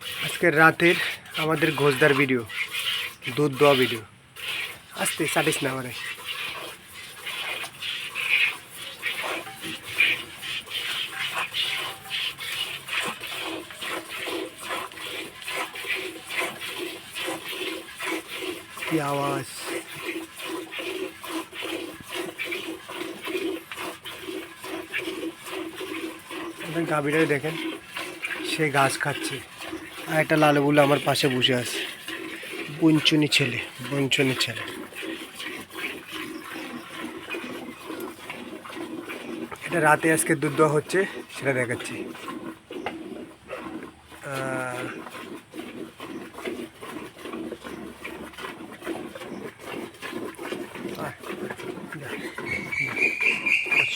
আজকের রাতের আমাদের ঘোষদার ভিডিও দুধ দেওয়া ভিডিও আসতে চাটিস না মানে কি আওয়াজ? গাভীটাকে দেখেন, সে ঘাস খাচ্ছে। আর একটা লালু বলে আমার পাশে বসে আছে বঞ্চনি ছেলে বঞ্চনি ছেলে এটা রাতে আজকে দুধ দেওয়া হচ্ছে, সেটা দেখাচ্ছি।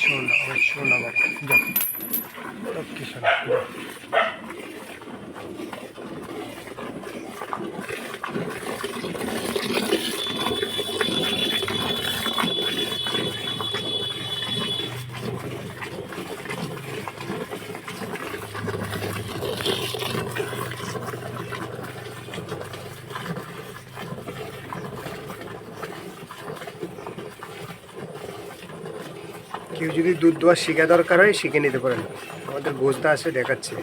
শোনা শোনা বাবা, যা লক্ষ্মী শোনা যা। কেউ যদি দুধ দোয়া শিখা দরকার হয় শিখে নিতে পারেন। আমাদের গোজদা আছে দেখাচ্ছে।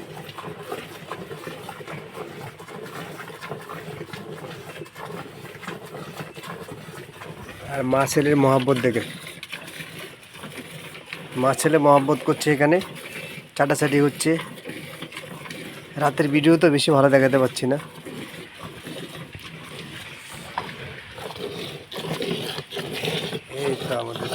আর মা ছেলের মহাব্বত দেখে। মা ছেলে মহাব্বত করছে এখানে, চাটাচাটি হচ্ছে। রাতের ভিডিও তো বেশি ভালো দেখাতে পারছি না। এই তো আমাদের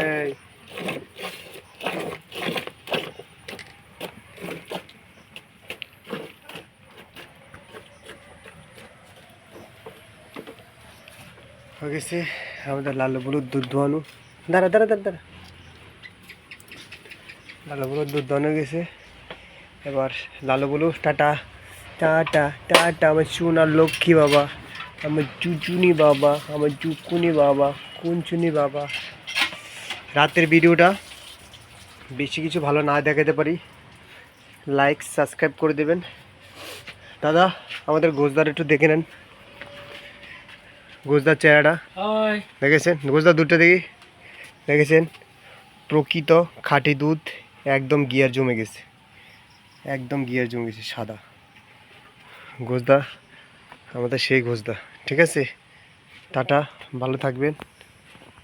এই। হয়ে গেছে, আমাদের লাল বলুদ দুধ দোয়ানো। দাঁড়া দাঁড়া দাঁড়া দাঁড়া। লালু বলুর দুধ দোয়ানো গেছে। এবার লালু বলু, টাটা টাটা টাটা, আমার চুনার লক্ষ্মী বাবা, আমার চুচুনি বাবা, আমার চুকুনি বাবা, কুঞ্চুনি বাবা। রাতের ভিডিওটা। বেশি কিছু ভালো না দেখাতে পারি। লাইক সাবস্ক্রাইব করে দেবেন। দাদা আমাদের গোজদার একটু দেখে নেন। গোজদার চেহারাটা। দেখেছেন? গোজদার দুধটা দেখি। দেখেছেন? প্রকৃত খাঁটি দুধ একদম গিয়ার জমে গেছে। একদম গিয়ার জমে গেছে সাদা। গোজদা আমাদের সেই গোজদা। ঠিক আছে? টাটা ভালো থাকবেন।